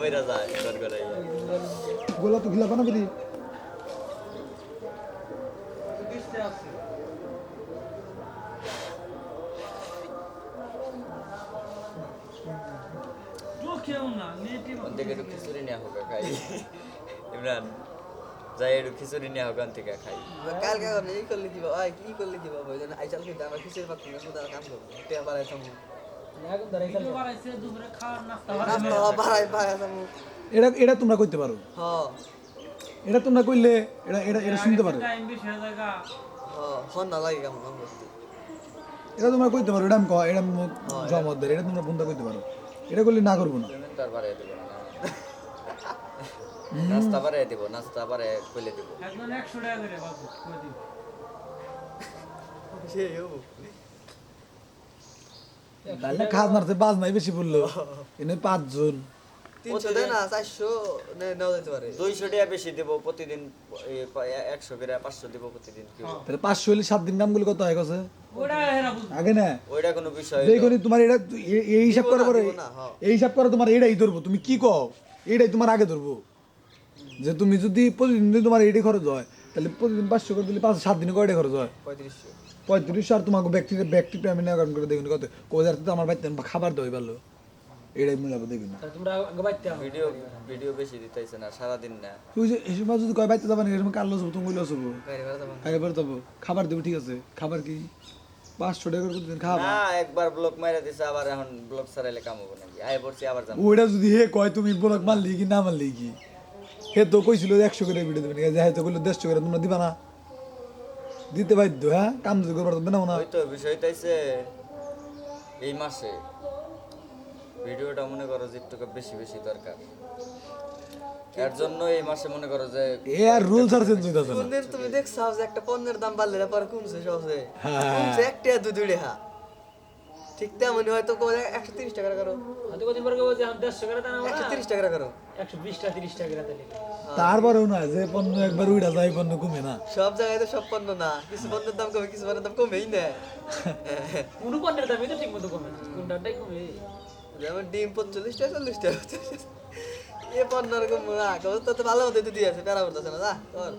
বইরা যায় ঘর ঘরে গোলা তো খিলা বানাবি থেকে একটু খিচুড়ি নিয়ে হোক খাই ইমরান যাই একটু খিচুড়ি নিয়ে হোক থেকে খাই কালকে করে এই করলে কি বাবা কি করলে কি বাবা ওই জন্য আইচাল কিন্তু আমরা খিচুড়ি পাচ্ছি কাম করব টেয়া বাড়াই এটা এটা তোমরা করতে পারো। এটা তোমরা করলে এটা এটা এটা শুনতে পারো। এটা তোমরা করতে পারো এটা আমি এটা জমত দেয় এটা তোমরা বন্ধ করতে পারো। এটা করলে না করব না। দেবো নাস্তা বাড়াই দেবো নাস্তা বাড়াই খুলে দেবো। সে ও। তাহলে খাস মারতে বাজ নাই বেশি এনে পাঁচজন। যেতে পারে। দুইশো টাকা বেশি দেবো প্রতিদিন এই পা- একশো করে পাঁচশো দেবো প্রতিদিন কি বলব? তাহলে পাঁচশো হলে সাত দিন কামগুলো কত হয় গেছে আগে না? ওইটা কোনো বিষয় দেখুন তোমার এটা এই হিসাব করে পরে দিব না, হ্যাঁ। এই হিসাব করে তোমার এটাই ধরবো। তুমি কি কও? এটাই তোমার আগে ধরবো। যে তুমি যদি প্রতিদিন যদি তোমার এটাই খরচ হয় তাহলে প্রতিদিন পাঁচশো করে দিলে পাঁচ সাত দিনে কয়টা খরচ হয়? পঁয়ত্রিশশো। পঁয়ত্রিশশো আর তোমাকে ব্যক্তি ব্যক্তি পেমেন্ট অ্যাকাউন্ট করে দেখুন। কত? কোজার তো আমার বাড়িতে খাবার দেওয়াই পারল এটাই মিলাবো দেখুন। ভিডিও ভিডিও বেশি দিতেছে না সারাদিন না। তুই যে এই সময় যদি কয় বাড়িতে যাবা না এই সময় কাল তুমি লস হব। যাব খাবার দেবো ঠিক আছে। খাবার কি? পাঁচশো টাকা করে প্রতিদিন খাওয়া না একবার ব্লক মাইরা দিছে আবার এখন ব্লক সারাইলে কাম হবে নাকি? আয় পড়ছি আবার যাব ওইটা যদি হে কয় তুমি ব্লক মারলি কি না মারলি কি? হে তো কইছিল একশো করে ভিডিও দেবেন হ্যাঁ তো কইলো দেড়শো করে তোমরা দিবা না। দিতে বাধ্য হ্যাঁ? কাম যদি করবার না ওই তো বিষয়টা হইছে এই মাসে ভিডিওটা মনে করো যে একটু বেশি বেশি দরকার। এর জন্য এই মাসে মনে করো যে এ আর রুলস আর চেঞ্জ হইতাছে না। তুমি দেখছ যে একটা পণ্যের দাম বাড়লে পরে কমছে সহজে? হ্যাঁ। কমছে একটা দুই দুইটা টাকা ঠিক তেমনই হয়তো একশো তিরিশ টাকা করো একশো তিরিশ টাকা করো তারপরেও না যে পণ্য একবার উইটা যায় পণ্য কমে না। সব জায়গায় তো সব পণ্য না। কিছু পণ্যের দাম কমে কিছু পণ্যের দাম কমেই না। যেমন ডিম টাকা চল্লিশ টাকা এ পণ্য এরকম না। ভালো মতো দিয়ে আছে প্যারা পড়তেছে না যা কর।